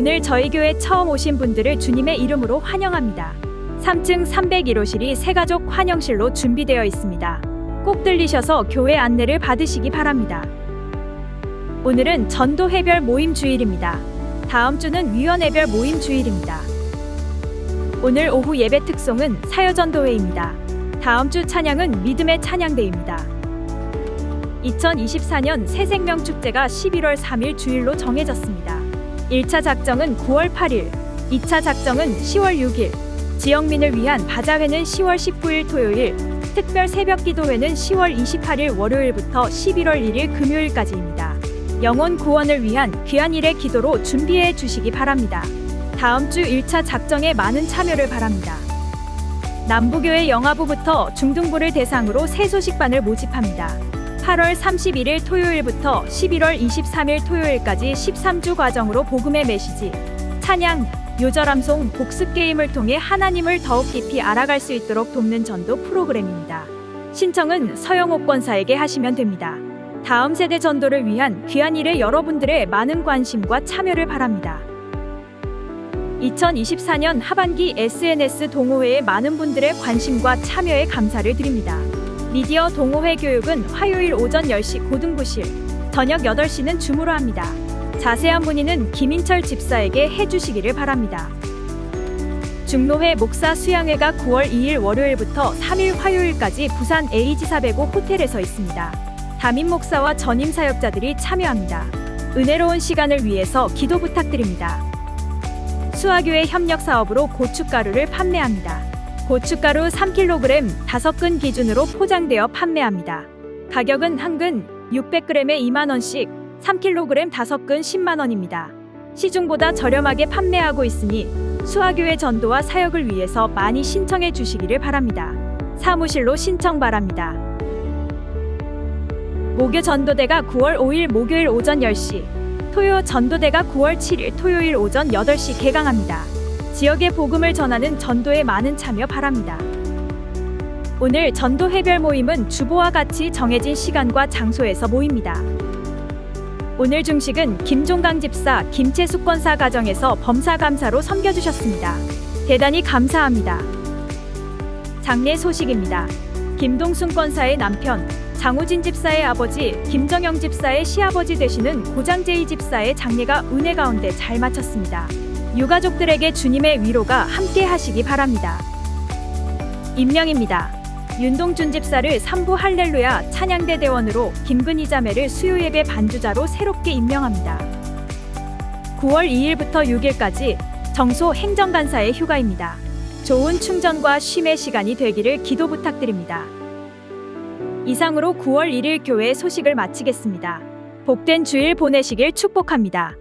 오늘 저희 교회 처음 오신 분들을 주님의 이름으로 환영합니다. 3층 301호실이 새가족 환영실로 준비되어 있습니다. 꼭 들리셔서 교회 안내를 받으시기 바랍니다. 오늘은 전도 해별 모임 주일입니다. 다음 주는 위원회별 모임 주일입니다. 오늘 오후 예배 특송은 사여전도회입니다. 다음 주 찬양은 믿음의 찬양대입니다. 2024년 새생명 축제가 11월 3일 주일로 정해졌습니다. 1차 작정은 9월 8일, 2차 작정은 10월 6일, 지역민을 위한 바자회는 10월 19일 토요일, 특별 새벽 기도회는 10월 28일 월요일부터 11월 1일 금요일까지입니다. 영혼 구원을 위한 귀한 일의 기도로 준비해 주시기 바랍니다. 다음 주 1차 작정에 많은 참여를 바랍니다. 남부교회 영화부부터 중등부를 대상으로 새 소식반을 모집합니다. 8월 31일 토요일부터 11월 23일 토요일까지 13주 과정으로 복음의 메시지, 찬양, 요절함송, 복습 게임을 통해 하나님을 더욱 깊이 알아갈 수 있도록 돕는 전도 프로그램입니다. 신청은 서영옥 권사에게 하시면 됩니다. 다음 세대 전도를 위한 귀한 일에 여러분들의 많은 관심과 참여를 바랍니다. 2024년 하반기 SNS 동호회에 많은 분들의 관심과 참여에 감사를 드립니다. 미디어 동호회 교육은 화요일 오전 10시 고등부실, 저녁 8시는 줌으로 합니다. 자세한 문의는 김인철 집사에게 해주시기를 바랍니다. 중로회 목사 수양회가 9월 2일 월요일부터 3일 화요일까지 부산 A지사배고 호텔에서 있습니다. 담임 목사와 전임 사역자들이 참여합니다. 은혜로운 시간을 위해서 기도 부탁드립니다. 수화교회 협력 사업으로 고춧가루를 판매합니다. 고춧가루 3kg 5근 기준으로 포장되어 판매합니다. 가격은 한근 600g에 2만원씩 3kg 5근 10만원입니다. 시중보다 저렴하게 판매하고 있으니 수화교회 전도와 사역을 위해서 많이 신청해 주시기를 바랍니다. 사무실로 신청 바랍니다. 목요 전도대가 9월 5일 목요일 오전 10시, 토요 전도대가 9월 7일 토요일 오전 8시 개강합니다. 지역의 복음을 전하는 전도에 많은 참여 바랍니다. 오늘 전도 해별 모임은 주보와 같이 정해진 시간과 장소에서 모입니다. 오늘 중식은 김종강 집사, 김채숙 권사 가정에서 범사 감사로 섬겨주셨습니다. 대단히 감사합니다. 장례 소식입니다. 김동순 권사의 남편, 장우진 집사의 아버지, 김정영 집사의 시아버지 되시는 고장재희 집사의 장례가 은혜 가운데 잘 마쳤습니다. 유가족들에게 주님의 위로가 함께 하시기 바랍니다. 임명입니다. 윤동준 집사를 삼부 할렐루야 찬양대 대원으로 김근희 자매를 수요예배 반주자로 새롭게 임명합니다. 9월 2일부터 6일까지 정소 행정간사의 휴가입니다. 좋은 충전과 쉼의 시간이 되기를 기도 부탁드립니다. 이상으로 9월 1일 교회 소식을 마치겠습니다. 복된 주일 보내시길 축복합니다.